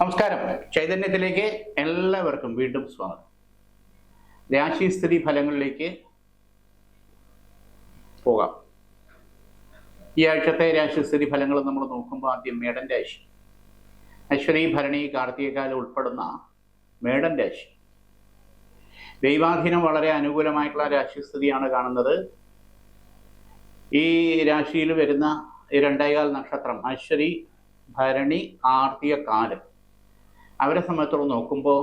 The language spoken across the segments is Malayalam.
നമസ്കാരം. ചൈതന്യത്തിലേക്ക് എല്ലാവർക്കും വീണ്ടും സ്വാഗതം. രാശിസ്ഥിതി ഫലങ്ങളിലേക്ക് പോകാം. ഈ ആഴ്ചത്തെ രാശിസ്ഥിതി ഫലങ്ങൾ നമ്മൾ നോക്കുമ്പോൾ ആദ്യം മേടൻ രാശി. അശ്വതി ഭരണി കാർത്തികകാലം ഉൾപ്പെടുന്ന മേടൻ രാശി. ദൈവാധീനം വളരെ അനുകൂലമായിട്ടുള്ള രാശിസ്ഥിതിയാണ് കാണുന്നത്. ഈ രാശിയിൽ വരുന്ന ഈ രണ്ടേകാൽ നക്ഷത്രം അശ്വതി ഭരണി കാർത്തിക കാലം അവരെ സംബന്ധിച്ചോളം നോക്കുമ്പോൾ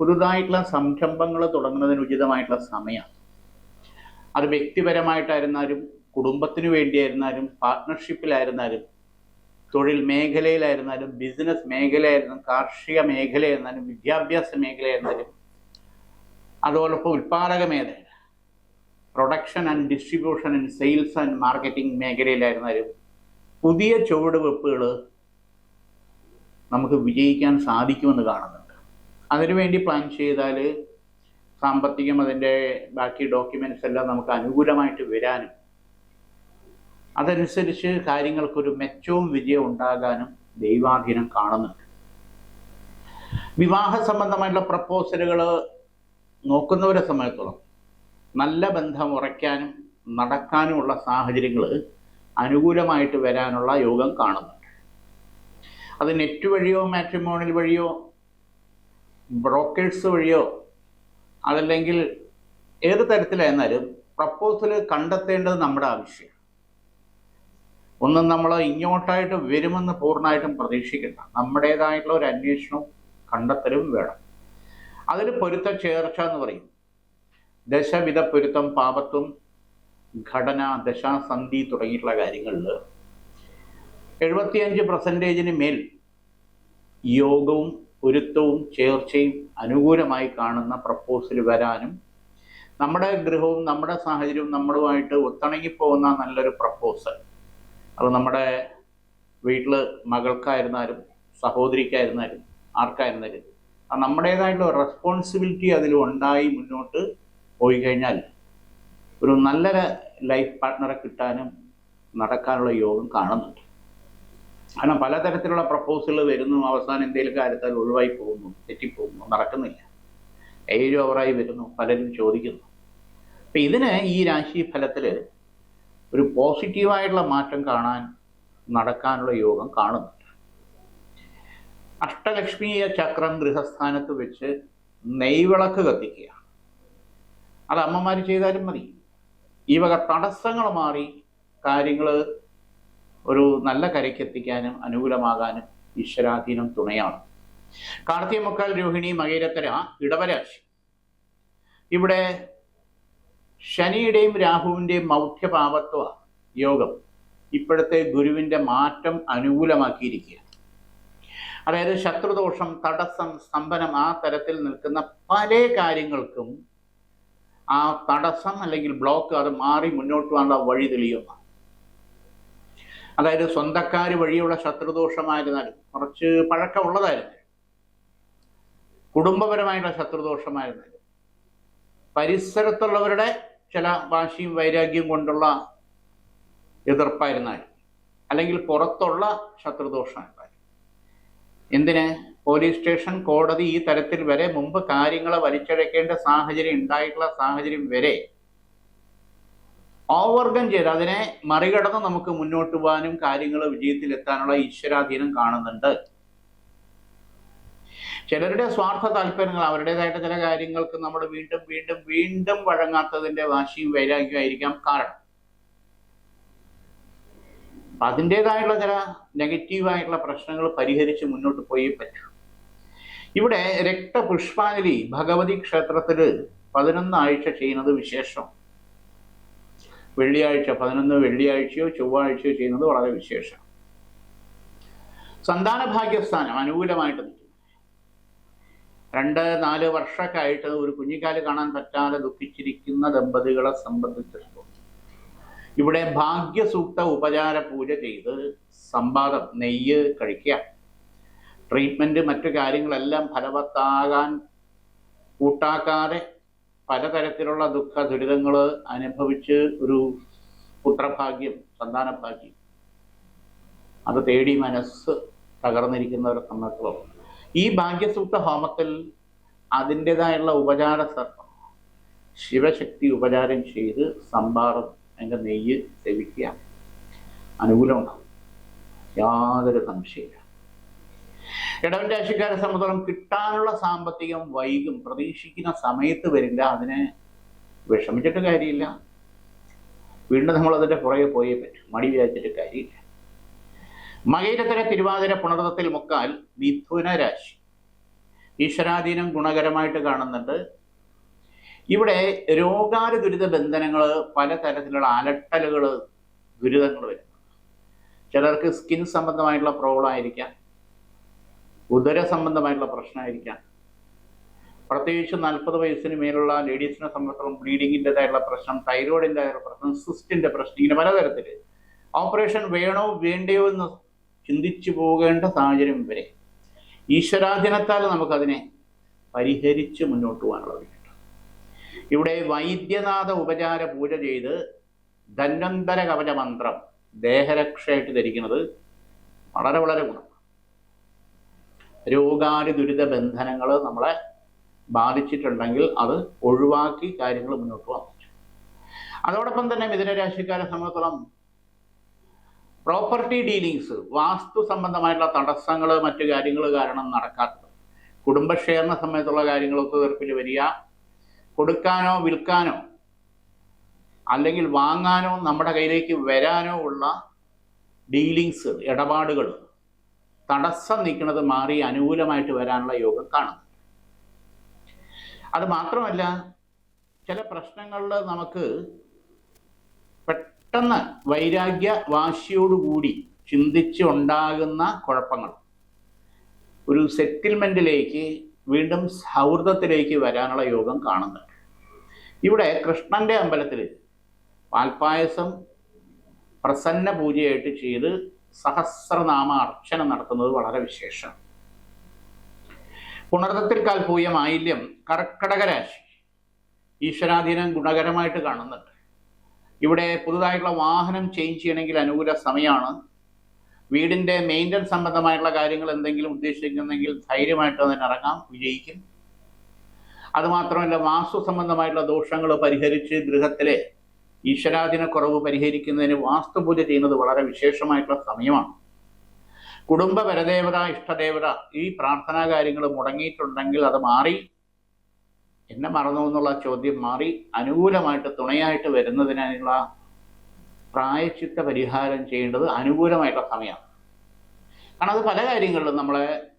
പുതുതായിട്ടുള്ള സംരംഭങ്ങൾ തുടങ്ങുന്നതിന് ഉചിതമായിട്ടുള്ള സമയമാണ് അത് വ്യക്തിപരമായിട്ടായിരുന്നാലും കുടുംബത്തിന് വേണ്ടിയായിരുന്നാലും പാർട്ട്ണർഷിപ്പിലായിരുന്നാലും തൊഴിൽ മേഖലയിലായിരുന്നാലും ബിസിനസ് മേഖലയായിരുന്നാലും കാർഷിക മേഖലയായിരുന്നാലും വിദ്യാഭ്യാസ മേഖലയായിരുന്നാലും അതോടൊപ്പം ഇപ്പോൾ ഉൽപ്പാദക മേഖല production and distribution and sales and marketing മേഖലയിലായിരുന്നാലും പുതിയ ചുവടുവെപ്പുകൾ നമുക്ക് വിജയിക്കാൻ സാധിക്കുമെന്ന് കാണുന്നുണ്ട്. അതിനുവേണ്ടി പ്ലാൻ ചെയ്താൽ സാമ്പത്തികം അതിന്റെ ബാക്കി ഡോക്യുമെന്റ്സ് എല്ലാം നമുക്ക് അനുകൂലമായിട്ട് വരാനും അതനുസരിച്ച് കാര്യങ്ങൾക്കൊരു മെച്ചവും വിജയവും ഉണ്ടാകാനും ദൈവാധീനം കാണുന്നുണ്ട്. വിവാഹ സംബന്ധമായിട്ടുള്ള പ്രപ്പോസലുകൾ നോക്കുന്നവരെ സമയത്തോളം നല്ല ബന്ധം ഉറയ്ക്കാനും നടക്കാനുമുള്ള സാഹചര്യങ്ങൾ അനുകൂലമായിട്ട് വരാനുള്ള യോഗം കാണുന്നുണ്ട് അത് നെറ്റ് വഴിയോ മാട്രിമോണിൽ വഴിയോ ബ്രോക്കേഴ്സ് വഴിയോ അതല്ലെങ്കിൽ ഏത് തരത്തിലായിരുന്നാലും പ്രപ്പോസൽ കണ്ടെത്തേണ്ടത് നമ്മുടെ ആവശ്യമാണ്. ഒന്നും നമ്മൾ ഇങ്ങോട്ടായിട്ട് വരുമെന്ന് പൂർണമായിട്ടും പ്രതീക്ഷിക്കണ്ട. നമ്മുടേതായിട്ടുള്ള ഒരു അന്വേഷണവും കണ്ടെത്തലും വേണം. അതിൽ പൊരുത്ത ചേർച്ച എന്ന് പറയും. ദശവിധ പൊരുത്തം പാപത്വം ഘടന ദശാസന്ധി തുടങ്ങിയിട്ടുള്ള കാര്യങ്ങളിൽ എഴുപത്തിയഞ്ച് പെർസെന്റേജിന് മേൽ യോഗവും പൊരുത്തവും ചേർച്ചയും അനുകൂലമായി കാണുന്ന പ്രപ്പോസൽ വരാനും നമ്മുടെ ഗൃഹവും നമ്മുടെ സാഹചര്യവും നമ്മളുമായിട്ട് ഒത്തിണങ്ങിപ്പോകുന്ന നല്ലൊരു പ്രപ്പോസൽ അത് നമ്മുടെ വീട്ടിൽ മകൾക്കായിരുന്നാലും സഹോദരിക്കായിരുന്നാലും ആർക്കായിരുന്നാലും ആ നമ്മുടേതായിട്ടുള്ള റെസ്പോൺസിബിലിറ്റി അതിൽ ഉണ്ടായി മുന്നോട്ട് പോയി കഴിഞ്ഞാൽ ഒരു നല്ല ലൈഫ് പാർട്ട്ണറെ കിട്ടാനും നടക്കാനുള്ള യോഗം കാണുന്നുണ്ട്. കാരണം പലതരത്തിലുള്ള പ്രപ്പോസലുകൾ വരുന്നു. അവസാനം എന്തെങ്കിലും കാര്യത്താൽ ഒഴിവായി പോകുന്നു തെറ്റിപ്പോകുന്നു നടക്കുന്നില്ല. ഏഴ് ഓവറായി വരുന്നു പലരും ചോദിക്കുന്നു. അപ്പം ഇതിന് ഈ രാശി ഫലത്തിൽ ഒരു പോസിറ്റീവായിട്ടുള്ള മാറ്റം കാണാൻ നടക്കാനുള്ള യോഗം കാണുന്നുണ്ട്. അഷ്ടലക്ഷ്മിയ ചക്രം ഗൃഹസ്ഥാനത്ത് വെച്ച് നെയ്വിളക്ക് കത്തിക്കുക അത് അമ്മമാർ ചെയ്താലും മതി. ഈ വക തടസ്സങ്ങൾ മാറി കാര്യങ്ങൾ ഒരു നല്ല കരയ്ക്ക് എത്തിക്കാനും അനുകൂലമാകാനും ഈശ്വരാധീനം തുണയാണ്. കാർത്തിക മുക്കാൽ രോഹിണി മകേരത്തര ഇടവരാശി. ഇവിടെ ശനിയുടെയും രാഹുവിന്റെയും മൗഖ്യഭാവത്വ യോഗം ഇപ്പോഴത്തെ ഗുരുവിന്റെ മാറ്റം അനുകൂലമാക്കിയിരിക്കുക അതായത് ശത്രുദോഷം തടസ്സം സ്തംഭനം ആ തരത്തിൽ നിൽക്കുന്ന പല കാര്യങ്ങൾക്കും ആ തടസ്സം അല്ലെങ്കിൽ ബ്ലോക്ക് അത് മാറി മുന്നോട്ട് പോകാനുള്ള വഴി തെളിയുന്ന. അതായത് സ്വന്തക്കാർ വഴിയുള്ള ശത്രുദോഷമായിരുന്നാലും കുറച്ച് പഴക്കമുള്ളതായിരുന്നു കുടുംബപരമായിട്ടുള്ള ശത്രുദോഷമായിരുന്നാലും. പരിസരത്തുള്ളവരുടെ ചില വാശിയും വൈരാഗ്യവും കൊണ്ടുള്ള എതിർപ്പായിരുന്നാലും. അല്ലെങ്കിൽ പുറത്തുള്ള ശത്രുദോഷമായിരുന്നാലും. എന്തിന്? പോലീസ് സ്റ്റേഷൻ കോടതി ഈ തരത്തിൽ വരെ മുമ്പ് കാര്യങ്ങളെ വലിച്ചഴക്കേണ്ട സാഹചര്യം ഉണ്ടായിട്ടുള്ള സാഹചര്യം വരെ ഓവർകം ചെയ്ത് അതിനെ മറികടന്ന് നമുക്ക് മുന്നോട്ട് പോകാനും കാര്യങ്ങൾ വിജയത്തിലെത്താനുള്ള ഈശ്വരാധീനം കാണുന്നുണ്ട്. ചിലരുടെ സ്വാർത്ഥ താല്പര്യങ്ങൾ അവരുടേതായിട്ട് ചില കാര്യങ്ങൾക്ക് നമ്മൾ വീണ്ടും വീണ്ടും വീണ്ടും വഴങ്ങാത്തതിന്റെ വാശിയും വൈരാഗ്യവും ആയിരിക്കാം കാരണം. അതിന്റെതായുള്ള ചില നെഗറ്റീവായിട്ടുള്ള പ്രശ്നങ്ങൾ പരിഹരിച്ച് മുന്നോട്ട് പോയേ പറ്റൂ. ഇവിടെ രക്തപുഷ്പാഞ്ജലി ഭഗവതി ക്ഷേത്രത്തിൽ പതിനൊന്നാഴ്ച ചെയ്യുന്നത് വിശേഷം. വെള്ളിയാഴ്ച പതിനൊന്ന് വെള്ളിയാഴ്ചയോ ചൊവ്വാഴ്ചയോ ചെയ്യുന്നത് വളരെ വിശേഷം. സന്താന ഭാഗ്യസ്ഥാനം അനുകൂലമായിട്ട് നിൽക്കും രണ്ട് നാല് വർഷമൊക്കെ ആയിട്ട് ഒരു കുഞ്ഞിക്കാൽ കാണാൻ പറ്റാതെ ദുഃഖിച്ചിരിക്കുന്ന ദമ്പതികളെ സംബന്ധിച്ചിടത്തോളം ഇവിടെ ഭാഗ്യസൂക്ത ഉപചാര പൂജ ചെയ്ത് സമ്പാദം നെയ്യ് കഴിക്കുക. ട്രീറ്റ്മെന്റ് മറ്റു കാര്യങ്ങളെല്ലാം ഫലവത്താകാൻ കൂട്ടാക്കാതെ പലതരത്തിലുള്ള ദുഃഖ ദുരിതങ്ങൾ അനുഭവിച്ച് ഒരു പുത്രഭാഗ്യം സന്താനഭാഗ്യം. അത് തേടി മനസ്സ് തകർന്നിരിക്കുന്നവരെ സംബന്ധിച്ചോളം ഈ ഭാഗ്യസൂക്ത ഹോമത്തിൽ അതിന്റെതായുള്ള ഉപചാര സർപ്പം ശിവശക്തി ഉപചാരം ചെയ്ത് സംഭാരം അതിന്റെ നെയ്യ് സേവിക്കുക അനുകൂലമുണ്ടാവും. യാതൊരു സംശയമില്ല ഇടവൻ രാശിക്കാരെ സംബന്ധിച്ചോളം കിട്ടാനുള്ള സാമ്പത്തികം വൈകും. പ്രതീക്ഷിക്കുന്ന സമയത്ത് വരില്ല. അതിനെ വിഷമിച്ചിട്ട് കാര്യമില്ല. വീണ്ടും നമ്മൾ പുറകെ പോയേ പറ്റും. മടി വിചാരിച്ചിട്ട് കാര്യമില്ല. മകേരത്തിലെ തിരുവാതിര പുണർത്തത്തിൽ മുക്കാൽ മിഥുന രാശി. ഈശ്വരാധീനം ഗുണകരമായിട്ട് കാണുന്നുണ്ട്. ഇവിടെ രോഗാര ദുരിത ബന്ധനങ്ങൾ പലതരത്തിലുള്ള അലട്ടലുകൾ ദുരിതങ്ങൾ വരുന്നു ചിലർക്ക് സ്കിൻ സംബന്ധമായിട്ടുള്ള പ്രോബ്ലം ആയിരിക്കാം. ഉദര സംബന്ധമായിട്ടുള്ള പ്രശ്നമായിരിക്കാം. പ്രത്യേകിച്ച് നാൽപ്പത് വയസ്സിന് മേലുള്ള ലേഡീസിനെ സംബന്ധിച്ചിടത്തോളം ബ്ലീഡിങ്ങിന്റെതായുള്ള പ്രശ്നം തൈറോയിഡിന്റെതായുള്ള പ്രശ്നം സിസ്റ്റിന്റെ പ്രശ്നം ഇങ്ങനെ പലതരത്തിൽ ഓപ്പറേഷൻ വേണോ വേണ്ടയോ എന്ന് ചിന്തിച്ചു പോകേണ്ട സാഹചര്യം വരെ ഈശ്വരാധീനത്താൽ നമുക്കതിനെ പരിഹരിച്ച് മുന്നോട്ട് പോകാനുള്ള ഇവിടെ വൈദ്യനാഥ ഉപചാര പൂജ ചെയ്ത് ധന്വന്തര കവച മന്ത്രം ദേഹരക്ഷയായിട്ട് ധരിക്കുന്നത് വളരെ വളരെ ഗുണം. രോഗാരി ദുരിത ബന്ധനങ്ങൾ നമ്മളെ ബാധിച്ചിട്ടുണ്ടെങ്കിൽ അത് ഒഴിവാക്കി കാര്യങ്ങൾ മുന്നോട്ട് പറ്റും. അതോടൊപ്പം തന്നെ മിഥുനരാശിക്കാരെ സംബന്ധിച്ചോളം പ്രോപ്പർട്ടി ഡീലിങ്സ് വാസ്തു സംബന്ധമായിട്ടുള്ള തടസ്സങ്ങൾ മറ്റു കാര്യങ്ങൾ കാരണം നടക്കാത്തത്. കുടുംബക്ഷേമ സമയത്തുള്ള കാര്യങ്ങൾ ഒത്തുതീർപ്പിൽ വരിക. കൊടുക്കാനോ വിൽക്കാനോ അല്ലെങ്കിൽ വാങ്ങാനോ നമ്മുടെ കയ്യിലേക്ക് വരാനോ ഉള്ള ഡീലിങ്സ് ഇടപാടുകൾ തടസ്സം നിൽക്കുന്നത് മാറി അനുകൂലമായിട്ട് വരാനുള്ള യോഗം കാണുന്നു അത് മാത്രമല്ല ചില പ്രശ്നങ്ങളിൽ നമുക്ക് പെട്ടെന്ന് വൈരാഗ്യ വാശിയോടുകൂടി ചിന്തിച്ച് ഉണ്ടാകുന്ന കുഴപ്പങ്ങൾ. ഒരു സെറ്റിൽമെന്റിലേക്ക് വീണ്ടും സൗഹൃദത്തിലേക്ക് വരാനുള്ള യോഗം കാണുന്നുണ്ട് ഇവിടെ കൃഷ്ണന്റെ അമ്പലത്തിൽ പാൽപ്പായസം പ്രസന്ന പൂജയായിട്ട് ചെയ്ത് സഹസ്രനാമ അർച്ചന നടത്തുന്നത് വളരെ വിശേഷം. കാൽ പൂയ മാലിന്യം കർക്കടക രാശി. ഈശ്വരാധീനം ഗുണകരമായിട്ട് കാണുന്നുണ്ട്. ഇവിടെ പുതുതായിട്ടുള്ള വാഹനം ചേഞ്ച് ചെയ്യണമെങ്കിൽ അനുകൂല സമയമാണ്. വീടിന്റെ മെയിന്റനൻസ് സംബന്ധമായിട്ടുള്ള കാര്യങ്ങൾ എന്തെങ്കിലും ഉദ്ദേശിക്കുന്നെങ്കിൽ ധൈര്യമായിട്ട് അതിന് ഇറങ്ങാം വിജയിക്കും. അതുമാത്രമല്ല വാസ്തു സംബന്ധമായിട്ടുള്ള ദോഷങ്ങൾ പരിഹരിച്ച് ഗൃഹത്തിലെ ഈശ്വരാധീന കുറവ് പരിഹരിക്കുന്നതിന് വാസ്തുപൂജ ചെയ്യുന്നത് വളരെ വിശേഷമായിട്ടുള്ള സമയമാണ്. കുടുംബ പരദേവത ഇഷ്ടദേവത ഈ പ്രാർത്ഥനാ കാര്യങ്ങൾ മുടങ്ങിയിട്ടുണ്ടെങ്കിൽ അത് മാറി. എന്നെ മറന്നു എന്നുള്ള ചോദ്യം മാറി. അനുകൂലമായിട്ട് തുണയായിട്ട് വരുന്നതിനുള്ള പ്രായച്ചിത്ത പരിഹാരം ചെയ്യേണ്ടത് അനുകൂലമായിട്ടുള്ള സമയമാണ്. കാരണം അത് പല കാര്യങ്ങളിലും നമ്മളെ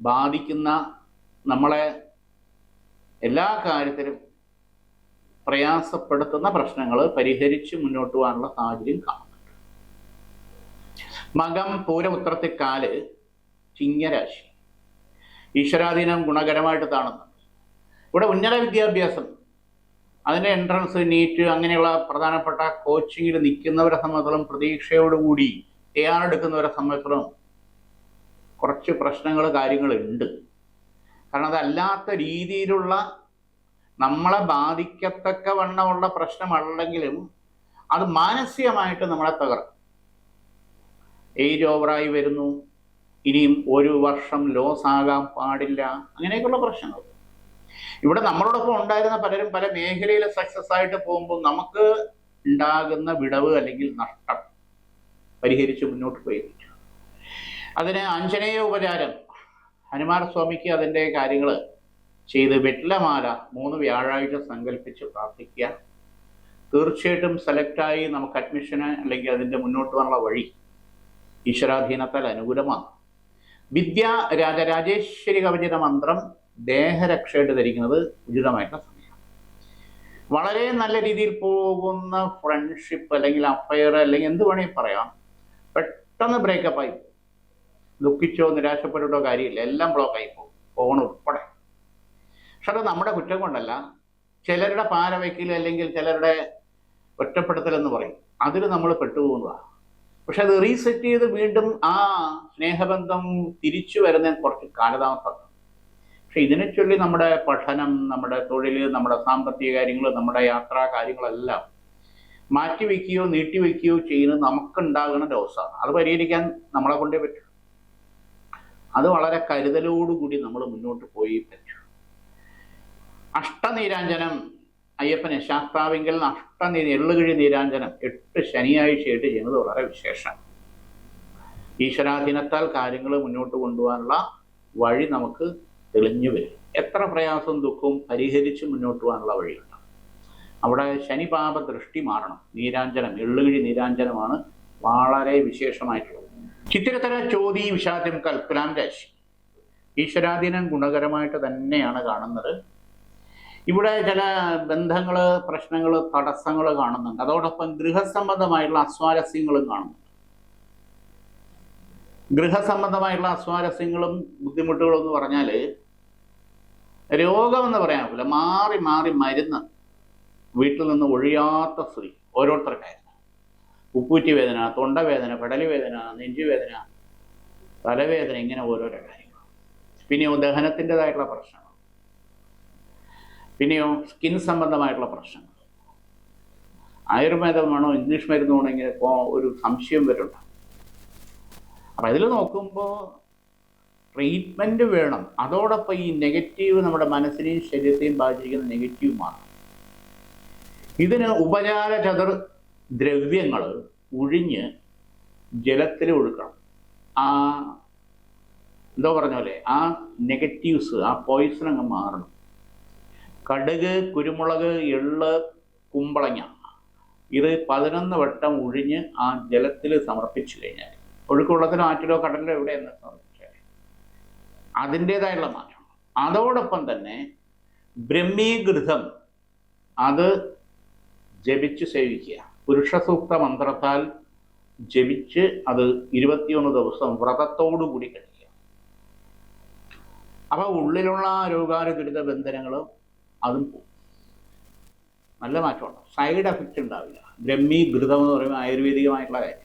ബാധിക്കുന്ന നമ്മളെ എല്ലാ കാര്യത്തിലും പ്രയാസപ്പെടുത്തുന്ന പ്രശ്നങ്ങൾ പരിഹരിച്ച് മുന്നോട്ട് പോകാനുള്ള സാഹചര്യം കാണുന്നുണ്ട്. മകം പൂരപുത്രത്തിക്കാൽ ചിങ്ങരാശി. ഈശ്വരാധീനം ഗുണകരമായിട്ട് കാണുന്നുണ്ട്. ഇവിടെ ഉന്നത വിദ്യാഭ്യാസം അതിന്റെ എൻട്രൻസ് നീറ്റ് അങ്ങനെയുള്ള പ്രധാനപ്പെട്ട കോച്ചിങ്ങിൽ നിൽക്കുന്നവരെ സംബന്ധിച്ചും പ്രതീക്ഷയോടുകൂടി തയ്യാറെടുക്കുന്നവരെ സംബന്ധിച്ചും കുറച്ച് പ്രശ്നങ്ങൾ കാര്യങ്ങളുണ്ട്. കാരണം അതല്ലാത്ത രീതിയിലുള്ള നമ്മളെ ബാധിക്കത്തക്ക വണ്ണമുള്ള പ്രശ്നമല്ലെങ്കിലും അത് മാനസികമായിട്ട് നമ്മളെ തകർക്കും. ഏജ് ഓവറായി വരുന്നു. ഇനിയും ഒരു വർഷം ലോസ് ആകാൻ പാടില്ല. അങ്ങനെയൊക്കെയുള്ള പ്രശ്നങ്ങൾ. ഇവിടെ നമ്മളോടൊപ്പം ഉണ്ടായിരുന്ന പലരും പല മേഖലയിൽ സക്സസ് ആയിട്ട് പോകുമ്പോൾ നമുക്ക് ഉണ്ടാകുന്ന വിടവ് അല്ലെങ്കിൽ നഷ്ടം പരിഹരിച്ച് മുന്നോട്ട് പോയി അതിന് ആഞ്ജനേയ ഉപചാരം ഹനുമാൻ സ്വാമിക്ക് അതിന്റെ കാര്യങ്ങൾ ചെയ്ത് വെറ്റിലമാല മൂന്ന് വ്യാഴാഴ്ച സങ്കല്പിച്ച് പ്രാർത്ഥിക്കുക. തീർച്ചയായിട്ടും സെലക്റ്റായി നമുക്ക് അഡ്മിഷന് അല്ലെങ്കിൽ അതിന്റെ മുന്നോട്ട് വന്നുള്ള വഴി ഈശ്വരാധീനത്താൽ അനുകൂലമാണ്. വിദ്യ രാജരാജേശ്വരി കവചിത മന്ത്രം ദേഹരക്ഷയായിട്ട് ധരിക്കുന്നത് ഉചിതമായിട്ടുള്ള സമയമാണ്. വളരെ നല്ല രീതിയിൽ പോകുന്ന ഫ്രണ്ട്ഷിപ്പ് അല്ലെങ്കിൽ അഫയർ അല്ലെങ്കിൽ എന്ത് വേണമെങ്കിൽ പറയാം. പെട്ടെന്ന് ബ്രേക്കപ്പ് ആയി ദുഃഖിച്ചോ നിരാശപ്പെട്ടിട്ടോ കാര്യമില്ല. എല്ലാം ബ്ലോക്കായി പോകും. ഫോൺ ഉൾപ്പെടെ. പക്ഷെ അത് നമ്മുടെ കുറ്റം കൊണ്ടല്ല. ചിലരുടെ പാരവയ്ക്കൽ അല്ലെങ്കിൽ ചിലരുടെ ഒറ്റപ്പെടുത്തൽ എന്ന് പറയും. അതിൽ നമ്മൾ പെട്ടുപോകുന്നതാണ് പക്ഷെ അത് റീസെറ്റ് ചെയ്ത് വീണ്ടും ആ സ്നേഹബന്ധം തിരിച്ചു വരുന്നതിന് കുറച്ച് കാലതാമസം. പക്ഷെ ഇതിനെ ചൊല്ലി നമ്മുടെ പഠനം നമ്മുടെ തൊഴിൽ നമ്മുടെ സാമ്പത്തിക കാര്യങ്ങൾ നമ്മുടെ യാത്രാ കാര്യങ്ങളെല്ലാം മാറ്റിവെക്കുകയോ നീട്ടിവെക്കുകയോ ചെയ്യുന്നത് നമുക്കുണ്ടാകുന്ന ദിവസമാണ്. അത് പരിഹരിക്കാൻ നമ്മളെ കൊണ്ടേ പറ്റും. അത് വളരെ കരുതലോടുകൂടി നമ്മൾ മുന്നോട്ട് പോയി പറ്റൂ. അഷ്ടനീരാഞ്ജനം അയ്യപ്പന് ശാസ്താവിങ്കിൽ അഷ്ടനീ എള്ളുകിഴി നീരാഞ്ജനം എട്ട് ശനിയാഴ്ചയായിട്ട് ചെയ്യുന്നത് വളരെ വിശേഷം. ഈശ്വരാധീനത്താൽ കാര്യങ്ങൾ മുന്നോട്ട് കൊണ്ടുപോകാനുള്ള വഴി നമുക്ക് തെളിഞ്ഞു വരും. എത്ര പ്രയാസവും ദുഃഖവും പരിഹരിച്ച് മുന്നോട്ട് പോകാനുള്ള വഴിയുണ്ട്. അവിടെ ശനിപാപ ദൃഷ്ടി മാറണം. നീരാഞ്ജനം എള്ളുകിഴി നീരാഞ്ജനമാണ് വളരെ വിശേഷമായിട്ടുള്ളത്. ചിത്രത്തര ചോതി വിഷാദ്യം കൽപ്പനാം രാശി. ഈശ്വരാധീനം ഗുണകരമായിട്ട് തന്നെയാണ് കാണുന്നത്. ഇവിടെ ചില ബന്ധങ്ങൾ പ്രശ്നങ്ങൾ തടസ്സങ്ങൾ കാണുന്നുണ്ട്. അതോടൊപ്പം ഗൃഹസംബന്ധമായിട്ടുള്ള അസ്വാരസ്യങ്ങളും കാണുന്നുണ്ട്. ഗൃഹസംബന്ധമായിട്ടുള്ള അസ്വാരസ്യങ്ങളും ബുദ്ധിമുട്ടുകളും എന്ന് പറഞ്ഞാൽ രോഗമെന്ന് പറയാനില്ല മാറി മാറി മരുന്ന് വീട്ടിൽ നിന്ന് ഒഴിയാത്ത സ്ത്രീ ഓരോരുത്തർക്കായിരുന്നു ഉപ്പൂറ്റി വേദന തൊണ്ടവേദന പെടലി വേദന നെഞ്ചുവേദന തലവേദന ഇങ്ങനെ ഓരോരോ കാര്യങ്ങൾ പിന്നെ ദഹനത്തിന്റെതായിട്ടുള്ള പ്രശ്നങ്ങൾ. പിന്നെയോ സ്കിൻ സംബന്ധമായിട്ടുള്ള പ്രശ്നങ്ങൾ. ആയുർവേദമാണോ ഇംഗ്ലീഷ് മരുന്നാണോ ഇങ്ങനെ ഇപ്പോൾ ഒരു സംശയം വരുന്നുണ്ട് അപ്പം ഇതിൽ നോക്കുമ്പോൾ ട്രീറ്റ്മെന്റ് വേണം. അതോടൊപ്പം ഈ നെഗറ്റീവ് നമ്മുടെ മനസ്സിനെയും ശരീരത്തെയും ബാധിച്ചിരിക്കുന്ന നെഗറ്റീവ് മാറും. ഇതിന് ഉപചാര ചതുർ ദ്രവ്യങ്ങൾ ഉഴിഞ്ഞ് ജലത്തിൽ ഒഴുക്കണം. ആ എന്തോ പറഞ്ഞ പോലെ ആ നെഗറ്റീവ്സ് ആ പോയിസൺ അങ്ങ് മാറണം. കടുക് കുരുമുളക് എള്ള് കുമ്പളങ്ങ. ഇത് പതിനൊന്ന് വട്ടം ഉഴിഞ്ഞ് ആ ജലത്തിൽ സമർപ്പിച്ചു കഴിഞ്ഞാൽ ഒഴുക്കുള്ളത്തിലോ ആറ്റിലോ കടലിലോ എവിടെയെന്ന് സമർപ്പിച്ചാൽ അതിന്റെതായുള്ള മാറ്റം. അതോടൊപ്പം തന്നെ ബ്രഹ്മീകൃതം അത് ജപിച്ച് സേവിക്കുക. പുരുഷ സൂക്ത മന്ത്രത്താൽ ജപിച്ച് അത് ഇരുപത്തിയൊന്ന് ദിവസം വ്രതത്തോടുകൂടി കഴിക്കുക. അപ്പോൾ ഉള്ളിലുള്ള രോഗാനുദുരിത ബന്ധനങ്ങൾ അതും പോകും നല്ല മാറ്റമുണ്ട്. സൈഡ് എഫക്റ്റ് ഉണ്ടാവില്ല. ബ്രഹ്മി ഘൃതം എന്ന് പറയുമ്പോൾ ആയുർവേദികമായിട്ടുള്ള കാര്യം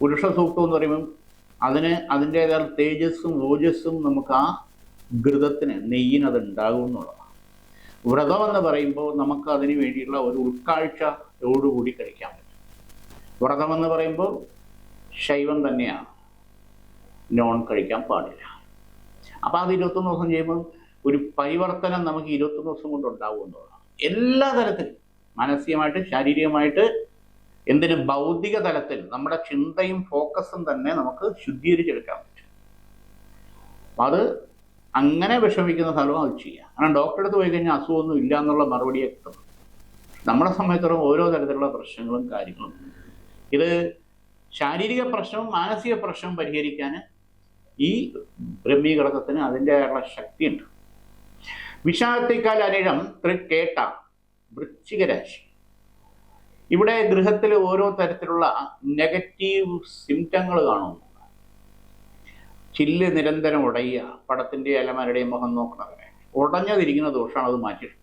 പുരുഷ സൂക്തം എന്ന് പറയുമ്പോൾ അതിന് അതിന്റെതായ തേജസ്സും ഓജസ്സും നമുക്ക് ആ ഘൃതത്തിന് നെയ്യിന് അത് ഉണ്ടാകും എന്നുള്ളതാണ്. വ്രതം എന്ന് പറയുമ്പോൾ നമുക്ക് അതിന് വേണ്ടിയിട്ടുള്ള ഒരു ഉൾക്കാഴ്ചയോടുകൂടി കഴിക്കാൻ പറ്റും. വ്രതം എന്ന് പറയുമ്പോൾ ശൈവം തന്നെയാണ്. നോൺ കഴിക്കാൻ പാടില്ല. അപ്പോൾ അത് ഇരുപത്തൊന്ന് ദിവസം ചെയ്യുമ്പോൾ ഒരു പരിവർത്തനം നമുക്ക് ഇരുപത്തൊന്ന് ദിവസം കൊണ്ട് ഉണ്ടാവും എല്ലാ തരത്തിലും മാനസികമായിട്ട് ശാരീരികമായിട്ട് എന്തിനും ഭൗതിക തലത്തിൽ നമ്മുടെ ചിന്തയും ഫോക്കസും തന്നെ നമുക്ക് ശുദ്ധീകരിച്ചെടുക്കാൻ പറ്റും. അത് അങ്ങനെ വിഷമിക്കുന്ന സ്ഥലവും അത് ചെയ്യാം. കാരണം ഡോക്ടറെ അടുത്ത് പോയി കഴിഞ്ഞാൽ അസുഖമൊന്നും ഇല്ല എന്നുള്ള മറുപടിയെ കിട്ടും. നമ്മളെ സംബന്ധിച്ചിടത്തോളം ഓരോ തരത്തിലുള്ള പ്രശ്നങ്ങളും കാര്യങ്ങളും. ഇത് ശാരീരിക പ്രശ്നവും മാനസിക പ്രശ്നവും പരിഹരിക്കാൻ ഈ ബ്രഹ്മീകൃതത്തിന് അതിന്റെതായുള്ള ശക്തിയുണ്ട്. വിഷാദത്തേക്കാൾ അനിഴം തൃക്കേട്ട വൃശ്ചിക രാശി ഇവിടെ ഗൃഹത്തിൽ ഓരോ തരത്തിലുള്ള നെഗറ്റീവ് സിംറ്റങ്ങൾ കാണുന്നു. ചില്ല് നിരന്തരം ഉടയുക പടത്തിന്റെ അലമാരുടെയും മുഖം നോക്കണവരെ ഉടഞ്ഞതിരിക്കുന്ന ദോഷമാണ് അത് മാറ്റിയിട്ട്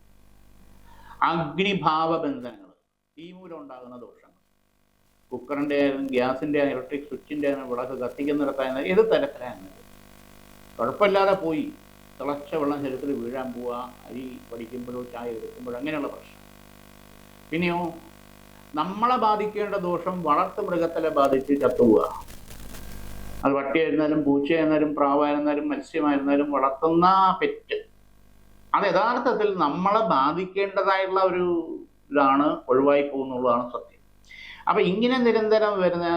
അഗ്നിഭാവ ബന്ധനങ്ങൾ തീ മൂലം ഉണ്ടാകുന്ന ദോഷങ്ങൾ. കുക്കറിന്റെ ആയാലും ഗ്യാസിന്റെ ഇലക്ട്രിക് സ്വിച്ചിന്റെ ആയാലും വിളക്ക് കത്തിക്കുന്നിടത്തായാലും ഏത് തരത്തിലായിരുന്നു കുഴപ്പമില്ലാതെ പോയി. തിളച്ച വെള്ളം ശരീരത്തിൽ വീഴാൻ പോവുക അരി പഠിക്കുമ്പോഴോ ചായ എടുക്കുമ്പോഴോ അങ്ങനെയുള്ള പ്രശ്നം. പിന്നെയോ നമ്മളെ ബാധിക്കേണ്ട ദോഷം വളർത്തു മൃഗത്തിലെ ബാധിച്ച് ചത്തുപോവുക അത് പട്ടിയായിരുന്നാലും പൂച്ചയായിരുന്നാലും പ്രാവായിരുന്നാലും മത്സ്യമായിരുന്നാലും വളർത്തുന്ന പെറ്റ്. അത് യഥാർത്ഥത്തിൽ നമ്മളെ ബാധിക്കേണ്ടതായിട്ടുള്ള ഒരു ഇതാണ് ഒഴിവായി പോകുന്നുള്ളതാണ് സത്യം. അപ്പം ഇങ്ങനെ നിരന്തരം വരുന്ന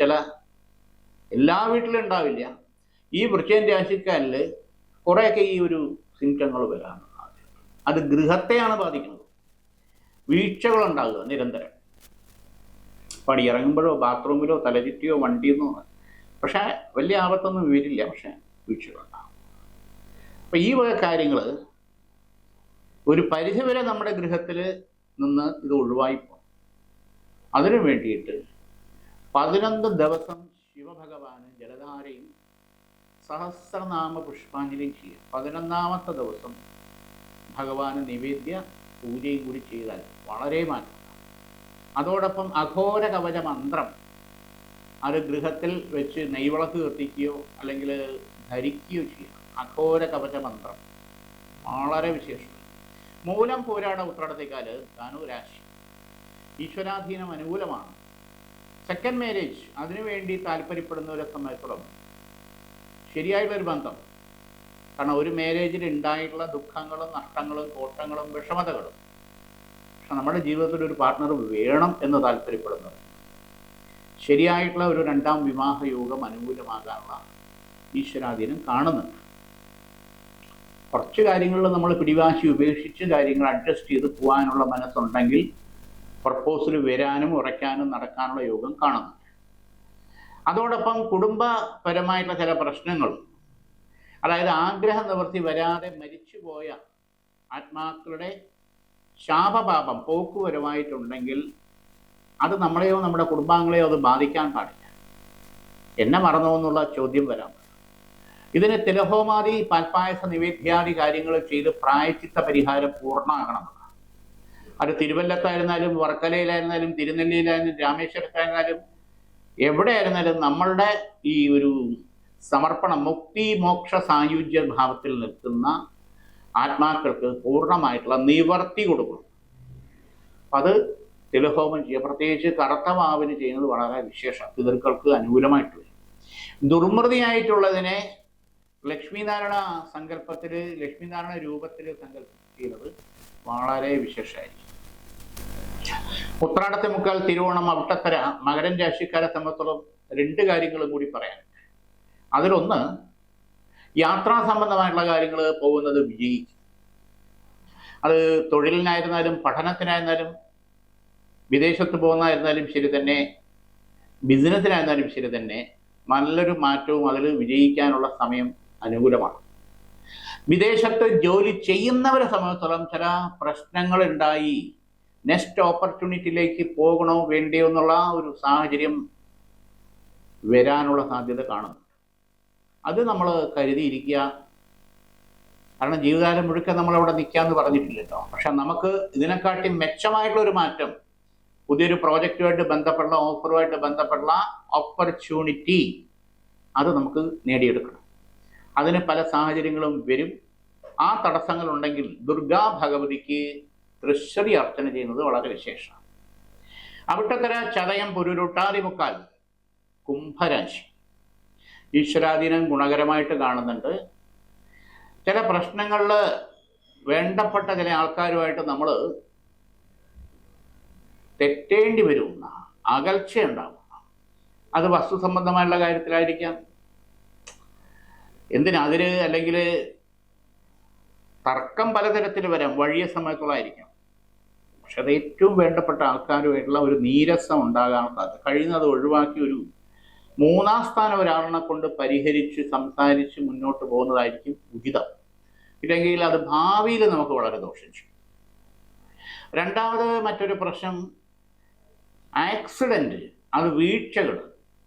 ചില എല്ലാ വീട്ടിലും ഉണ്ടാവില്ല. ഈ വൃക്ഷൻ രാശിക്കാരിൽ കുറേയൊക്കെ ഈ ഒരു സിംറ്റങ്ങൾ വരാനുള്ള അത് ഗൃഹത്തെയാണ് ബാധിക്കുന്നത്. വീഴ്ചകളുണ്ടാകുക നിരന്തരം. പടിയിറങ്ങുമ്പോഴോ ബാത്റൂമിലോ തലചുറ്റിയോ വണ്ടിയെന്നോ പക്ഷെ വലിയ ആപത്തൊന്നും വരില്ല പക്ഷെ വീഴ്ചകളുണ്ടാകും. അപ്പം ഈ വക കാര്യങ്ങൾ ഒരു പരിധിവരെ നമ്മുടെ ഗൃഹത്തിൽ നിന്ന് ഇത് ഒഴിവായി പോകും അതിനു വേണ്ടിയിട്ട് പതിനൊന്ന് ദിവസം ശിവഭഗവാന് സഹസ്രനാമ പുഷ്പാഞ്ജലിയും ചെയ്യുക പതിനൊന്നാമത്തെ ദിവസം ഭഗവാന് നിവേദ്യ പൂജയും കൂടി ചെയ്താൽ വളരെ മാറ്റം അതോടൊപ്പം അഘോര കവച മന്ത്രം അത് ഗൃഹത്തിൽ വെച്ച് നെയ്വിളക്ക് കത്തിക്കുകയോ അല്ലെങ്കിൽ ധരിക്കുകയോ ചെയ്യാം. അഘോര കവച മന്ത്രം വളരെ വിശേഷം മൂലം പോരാട ഉത്രാടത്തേക്കാൽ ധനുരാശി ഈശ്വരാധീനം അനുകൂലമാണ്. സെക്കൻഡ് മാരേജ് അതിനുവേണ്ടി താല്പര്യപ്പെടുന്നവരെ സംബന്ധിച്ചിടത്തോളം ശരിയായിട്ടുള്ളൊരു ബന്ധം. കാരണം ഒരു മാരേജിൽ ഉണ്ടായിട്ടുള്ള ദുഃഖങ്ങളും നഷ്ടങ്ങളും കോട്ടങ്ങളും വിഷമതകളും. പക്ഷെ നമ്മുടെ ജീവിതത്തിൽ ഒരു പാർട്ട്ണർ വേണം എന്ന് താല്പര്യപ്പെടുന്നത്. ശരിയായിട്ടുള്ള ഒരു രണ്ടാം വിവാഹ യോഗം അനുകൂലമാകാനുള്ള ഈശ്വരാധീനം കാണുന്നുണ്ട്. കുറച്ച് കാര്യങ്ങളിൽ നമ്മൾ പിടിവാശി ഉപേക്ഷിച്ച് കാര്യങ്ങൾ അഡ്ജസ്റ്റ് ചെയ്ത് പോകാനുള്ള മനസ്സുണ്ടെങ്കിൽ പ്രപ്പോസൽ വരാനും ഉറയ്ക്കാനും നടക്കാനുള്ള യോഗം കാണുന്നുണ്ട്. അതോടൊപ്പം കുടുംബപരമായിട്ടുള്ള ചില പ്രശ്നങ്ങളും. അതായത് ആഗ്രഹ നിവൃത്തി വരാതെ മരിച്ചുപോയ ആത്മാക്കളുടെ ശാപപാപം പോക്കുവരമായിട്ടുണ്ടെങ്കിൽ അത് നമ്മളെയോ നമ്മുടെ കുടുംബാംഗങ്ങളെയോ അത് ബാധിക്കാൻ പാടില്ല. എന്നെ മറന്നോ എന്നുള്ള ചോദ്യം വരാം. ഇതിന് തിലഹോമാതി പാൽപ്പായസ നിവേദ്യാദി കാര്യങ്ങൾ ചെയ്ത് പ്രായച്ചിത്ത പരിഹാരം പൂർണമാകണം. അത് തിരുവല്ലത്തായിരുന്നാലും വർക്കലയിലായിരുന്നാലും തിരുനെല്ലിയിലായിരുന്നാലും രാമേശ്വരത്തായിരുന്നാലും എവിടെയായിരുന്നാലും നമ്മളുടെ ഈ ഒരു സമർപ്പണം മുക്തി മോക്ഷ സായുജ്യ ഭാവത്തിൽ നിൽക്കുന്ന ആത്മാക്കൾക്ക് പൂർണമായിട്ടുള്ള നിവർത്തി കൊടുക്കണം. അത് തിലഹോമം ചെയ്യുക. പ്രത്യേകിച്ച് കറുത്ത ചെയ്യുന്നത് വളരെ വിശേഷം. പിതൃക്കൾക്ക് അനുകൂലമായിട്ട് വരും. ദുർമൃതിയായിട്ടുള്ളതിനെ ലക്ഷ്മീനാരായണ സങ്കല്പത്തിൽ ലക്ഷ്മീനാരായണ രൂപത്തിൽ സങ്കല്പിക്കുന്നത് വളരെ വിശേഷമായിരിക്കും. ഉത്രാടത്തെ മുക്കാൽ തിരുവോണം അവിട്ടത്തര മകരൻ രാശിക്കാരെ സംബന്ധിച്ചോളം രണ്ട് കാര്യങ്ങളും കൂടി പറയാൻ. അതിലൊന്ന് യാത്രാ സംബന്ധമായിട്ടുള്ള കാര്യങ്ങൾ പോകുന്നത് വിജയിക്കും. അത് തൊഴിലിനായിരുന്നാലും പഠനത്തിനായിരുന്നാലും വിദേശത്ത് പോകുന്നതായിരുന്നാലും ശരി തന്നെ ബിസിനസ്സിനായിരുന്നാലും ശരി തന്നെ നല്ലൊരു മാറ്റവും അതിൽ വിജയിക്കാനുള്ള സമയം അനുകൂലമാണ്. വിദേശത്ത് ജോലി ചെയ്യുന്നവരെ സംബന്ധിച്ചിടത്തോളം ചില പ്രശ്നങ്ങൾ ഉണ്ടായി നെക്സ്റ്റ് ഓപ്പർച്യൂണിറ്റിയിലേക്ക് പോകണോ വേണ്ടയോ എന്നുള്ള ഒരു സാഹചര്യം വരാനുള്ള സാധ്യത കാണുന്നു അത് നമ്മൾ കരുതിയിരിക്കുക. കാരണം ജീവിതകാലം മുഴുക്കൻ നമ്മൾ അവിടെ നിൽക്കാന്ന് പറഞ്ഞിട്ടില്ലല്ലോ പക്ഷെ നമുക്ക് ഇതിനെക്കാട്ടി മെച്ചമായിട്ടുള്ള ഒരു മാറ്റം പുതിയൊരു പ്രോജക്റ്റുമായിട്ട് ബന്ധപ്പെടുന്ന ഓഫറുമായിട്ട് ബന്ധപ്പെടുന്ന ഓപ്പർച്യൂണിറ്റി അത് നമുക്ക് നേടിയെടുക്കണം. അതിന് പല സാഹചര്യങ്ങളും വരും. ആ തടസ്സങ്ങളുണ്ടെങ്കിൽ ദുർഗാ ഭഗവതിക്ക് തൃശ്ശതി അർച്ചന ചെയ്യുന്നത് വളരെ വിശേഷമാണ്. അവിട്ടത്തര ചതയം പുരുരുട്ടാതി മുക്കാൽ കുംഭരാശി. ഈശ്വരാധീനം ഗുണകരമായിട്ട് കാണുന്നുണ്ട്. ചില പ്രശ്നങ്ങളിൽ വേണ്ടപ്പെട്ട ചില ആൾക്കാരുമായിട്ട് നമ്മൾ തെറ്റേണ്ടി വരുന്ന അകൽച്ച ഉണ്ടാവുന്ന അത് വസ്തു സംബന്ധമായുള്ള കാര്യത്തിലായിരിക്കാം. എന്തിനതിര് അല്ലെങ്കിൽ തർക്കം പലതരത്തിൽ വരാം. വഴിയ സമയത്തുള്ളതായിരിക്കാം. പക്ഷെ അത് ഏറ്റവും വേണ്ടപ്പെട്ട ആൾക്കാരുമായിട്ടുള്ള ഒരു നീരസം ഉണ്ടാകാനുള്ള സാധ്യത. കഴിയുന്നത് ഒഴിവാക്കി ഒരു മൂന്നാം സ്ഥാനം ഒരാളിനെ കൊണ്ട് പരിഹരിച്ച് സംസാരിച്ച് മുന്നോട്ട് പോകുന്നതായിരിക്കും ഉചിതം. ഇല്ലെങ്കിൽ അത് ഭാവിയിൽ നമുക്ക് വളരെ ദോഷം ചെയ്യും. രണ്ടാമത് മറ്റൊരു പ്രശ്നം ആക്സിഡന്റ് അത് വീഴ്ചകൾ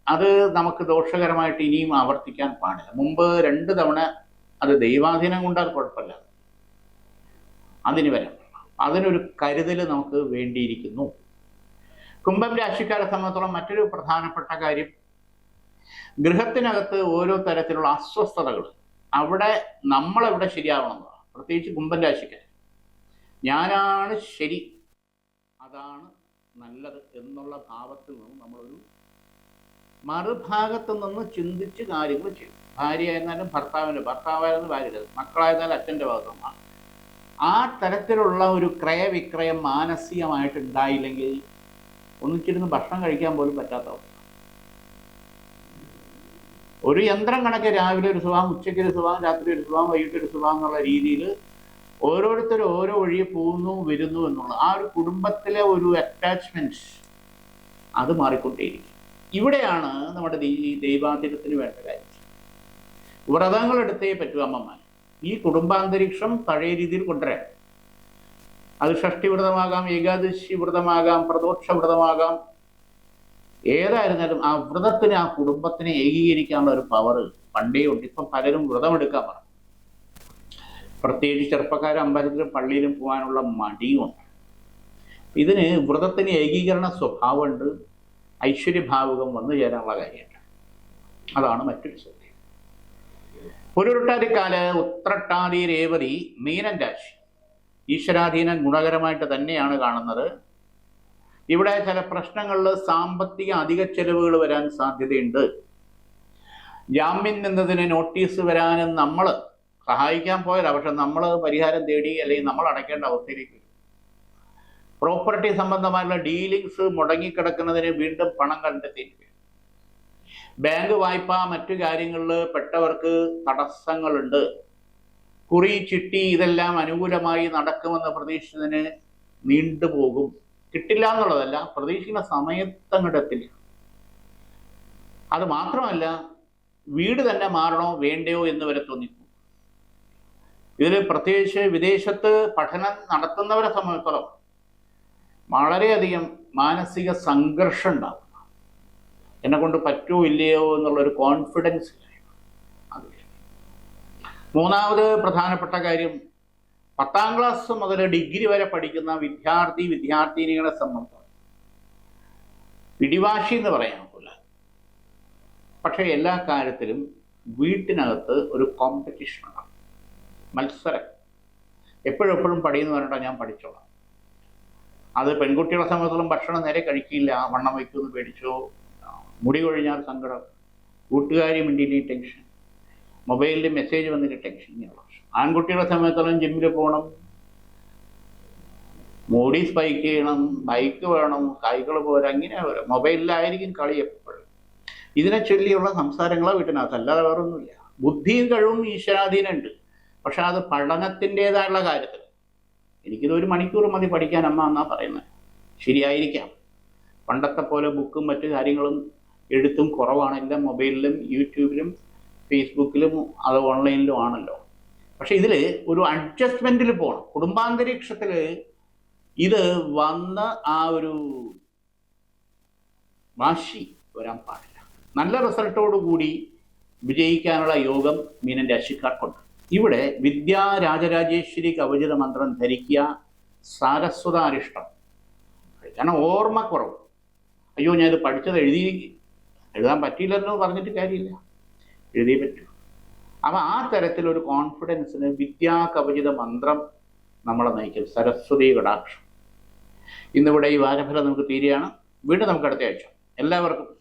അത് നമുക്ക് ദോഷകരമായിട്ട് ഇനിയും ആവർത്തിക്കാൻ പാടില്ല. മുമ്പ് രണ്ട് തവണ അത് ദൈവാധീനം കൊണ്ടാൽ കുഴപ്പമില്ല. അതിന് വരാം. അതിനൊരു കരുതൽ നമുക്ക് വേണ്ടിയിരിക്കുന്നു. കുംഭം രാശിക്കാരെ സംബന്ധിച്ചോളം മറ്റൊരു പ്രധാനപ്പെട്ട കാര്യം ഗൃഹത്തിനകത്ത് ഓരോ തരത്തിലുള്ള അസ്വസ്ഥതകൾ. അവിടെ നമ്മളെവിടെ ശരിയാവണമെന്നതാണ് പ്രത്യേകിച്ച് കുംഭം രാശിക്കാർ. ഞാനാണ് ശരി അതാണ് നല്ലത് എന്നുള്ള ഭാവത്തിൽ നിന്ന് നമ്മളൊരു മറുഭാഗത്ത് നിന്ന് ചിന്തിച്ച് കാര്യങ്ങൾ ചെയ്യും. ഭാര്യ ആയിരുന്നാലും ഭർത്താവിന്റെ ഭർത്താവായിരുന്നു ഭാര്യ മക്കളായിരുന്നാലും അച്ഛന്റെ ഭാഗത്തുമാണ് ആ തരത്തിലുള്ള ഒരു ക്രയവിക്രയം മാനസികമായിട്ട് ഉണ്ടായില്ലെങ്കിൽ ഒന്നിച്ചിരുന്ന് ഭക്ഷണം കഴിക്കാൻ പോലും പറ്റാത്ത അവസ്ഥ. ഒരു യന്ത്രം കണക്ക് രാവിലെ ഒരു സുഖം ഉച്ചയ്ക്ക് ഒരു സുഖം രാത്രി ഒരു സുഖം വൈകിട്ട് ഒരു സുഖം എന്നുള്ള രീതിയിൽ ഓരോരുത്തരും ഓരോ വഴി പോകുന്നു വരുന്നു എന്നുള്ളത് ആ ഒരു കുടുംബത്തിലെ ഒരു അറ്റാച്ച്മെന്റ് അത് മാറിക്കൊണ്ടേയിരിക്കും. ഇവിടെയാണ് നമ്മുടെ ദൈവാതിരത്തിന് വേണ്ട കാര്യം. വ്രതങ്ങൾ എടുത്തേ പറ്റൂ അമ്മമാർ ഈ കുടുംബാന്തരീക്ഷം പഴയ രീതിയിൽ കൊണ്ടുവരാൻ. അത് ഷഷ്ടി വ്രതമാകാം ഏകാദശി വ്രതമാകാം പ്രദോക്ഷ വ്രതമാകാം ഏതായിരുന്നാലും ആ വ്രതത്തിന് ആ കുടുംബത്തിനെ ഏകീകരിക്കാനുള്ള ഒരു പവർ പണ്ടേ ഉണ്ട്. ഇപ്പം പലരും വ്രതമെടുക്കാൻ പറഞ്ഞു. പ്രത്യേകിച്ച് ചെറുപ്പക്കാർ അമ്പലത്തിലും പള്ളിയിലും പോകാനുള്ള മടിയുമുണ്ട് ഇതിന് വ്രതത്തിന് ഏകീകരണ സ്വഭാവമുണ്ട്. ഐശ്വര്യഭാവുകം വന്നു ചേരാനുള്ള കാര്യമുണ്ട്. അതാണ് മറ്റൊരു സത്യം പുരുരുട്ടാതിക്കാൽ ഉത്രട്ടാതി രേവതി മീനൻ രാശി. ഈശ്വരാധീനൻ ഗുണകരമായിട്ട് തന്നെയാണ് കാണുന്നത്. ഇവിടെ ചില പ്രശ്നങ്ങളിൽ സാമ്പത്തിക അധിക ചെലവുകൾ വരാൻ സാധ്യതയുണ്ട്. ജാമ്യം നിന്നതിന് നോട്ടീസ് വരാനും നമ്മൾ സഹായിക്കാൻ പോയതാ. പക്ഷെ നമ്മൾ പരിഹാരം തേടി അല്ലെങ്കിൽ നമ്മൾ അടയ്ക്കേണ്ട അവസ്ഥയിലേക്ക് പ്രോപ്പർട്ടി സംബന്ധമായുള്ള ഡീലിങ്സ് മുടങ്ങിക്കിടക്കുന്നതിന് വീണ്ടും പണം കണ്ടെത്തേണ്ടി വരും ബാങ്ക് വായ്പ മറ്റു കാര്യങ്ങളിൽ പെട്ടവർക്ക് തടസ്സങ്ങളുണ്ട്. കുറി ചിട്ടി ഇതെല്ലാം അനുകൂലമായി നടക്കുമെന്ന് പ്രതീക്ഷിച്ചതിന് നീണ്ടുപോകും കിട്ടില്ല എന്നുള്ളതല്ല പ്രതീക്ഷിക്കുന്ന സമയത്ത് അത് മാത്രമല്ല വീട് തന്നെ മാറണോ വേണ്ടയോ എന്ന് വരെ തോന്നിപ്പോ ഇതിൽ പ്രത്യേകിച്ച് വിദേശത്ത് പഠനം നടത്തുന്നവരെ സംബന്ധിച്ചിടത്തോളം വളരെയധികം മാനസിക സംഘർഷം ഉണ്ടാകും. എന്നെ കൊണ്ട് പറ്റുമോ ഇല്ലയോ എന്നുള്ള ഒരു കോൺഫിഡൻസ് മൂന്നാമത് പ്രധാനപ്പെട്ട കാര്യം പത്താം ക്ലാസ് മുതൽ ഡിഗ്രി വരെ പഠിക്കുന്ന വിദ്യാർത്ഥി വിദ്യാർത്ഥിനികളെ സംബന്ധിച്ച് പിടിവാശി എന്ന് പറയാൻ പോലെ പക്ഷേ എല്ലാ കാര്യത്തിലും വീട്ടിനകത്ത് ഒരു കോമ്പറ്റീഷൻ ഉണ്ടാകും മത്സരം. എപ്പോഴെപ്പോഴും പഠിയെന്ന് പറഞ്ഞാൽ ഞാൻ പഠിച്ചോളാം. അത് പെൺകുട്ടികളെ സംബന്ധിച്ചോളം ഭക്ഷണം നേരെ കഴിക്കില്ല. വണ്ണം വയ്ക്കുമെന്ന് പേടിച്ചോ? മുടി കൊഴിഞ്ഞാൽ സങ്കടം കൂട്ടുകാരി മിണ്ടിയില്ലേ ടെൻഷൻ മൊബൈലിൽ മെസ്സേജ് വന്നിട്ട് ടെൻഷൻ. ആൺകുട്ടികളെ സമയത്തോളം ജിമ്മിൽ പോകണം മോഡി സ്പൈക്ക് ചെയ്യണം ബൈക്ക് വേണം സൈക്കിൾ പോരാ അങ്ങനെ വരാം മൊബൈലിലായിരിക്കും കളി എപ്പോഴും. ഇതിനെ ചൊല്ലിയുള്ള സംസാരങ്ങളോ വീട്ടിനകത്ത് അല്ലാതെ വേറെ ഒന്നുമില്ല ബുദ്ധിയും കഴിവും ഈശ്വരാധീനമുണ്ട്. പക്ഷെ അത് പഠനത്തിന്റെതായുള്ള കാര്യത്തിൽ. എനിക്കിത് ഒരു മണിക്കൂർ മതി പഠിക്കാൻ അമ്മ എന്നാ പറയുന്നത്. ശരിയായിരിക്കാം. പണ്ടത്തെ പോലെ ബുക്കും മറ്റു കാര്യങ്ങളും എഴുത്തും കുറവാണ്. എല്ലാം മൊബൈലിലും യൂട്യൂബിലും ഫേസ്ബുക്കിലും അത് ഓൺലൈനിലും ആണല്ലോ. പക്ഷെ ഇതിൽ ഒരു അഡ്ജസ്റ്റ്മെന്റിൽ പോകണം കുടുംബാന്തരീക്ഷത്തിൽ ഇത് വന്ന ആ ഒരു വാശി വരാൻ പാടില്ല. നല്ല റിസൾട്ടോടു കൂടി വിജയിക്കാനുള്ള യോഗം മീനൻ രാശിക്കാർക്കുണ്ട്. ഇവിടെ വിദ്യാ രാജരാജേശ്വരി കവചിത മന്ത്രം ധരിക്കുക സാരസ്വതാരിഷ്ടം. കാരണം ഓർമ്മക്കുറവ്. അയ്യോ ഞാൻ ഇത് പഠിച്ചത് എഴുതി എഴുതാൻ പറ്റിയില്ലെന്ന് പറഞ്ഞിട്ട് കാര്യമില്ല. എഴുതിയേ പറ്റൂ. അപ്പം ആ തരത്തിലൊരു കോൺഫിഡൻസിന് വിദ്യാ കവചിത മന്ത്രം നമ്മളെ നയിക്കും. സരസ്വതി കടാക്ഷം. ഇന്നിവിടെ ഈ വാരഫലം നമുക്ക് തീരുകയാണ്. വീണ്ടും നമുക്ക് അടുത്ത ആഴ്ച. എല്ലാവർക്കും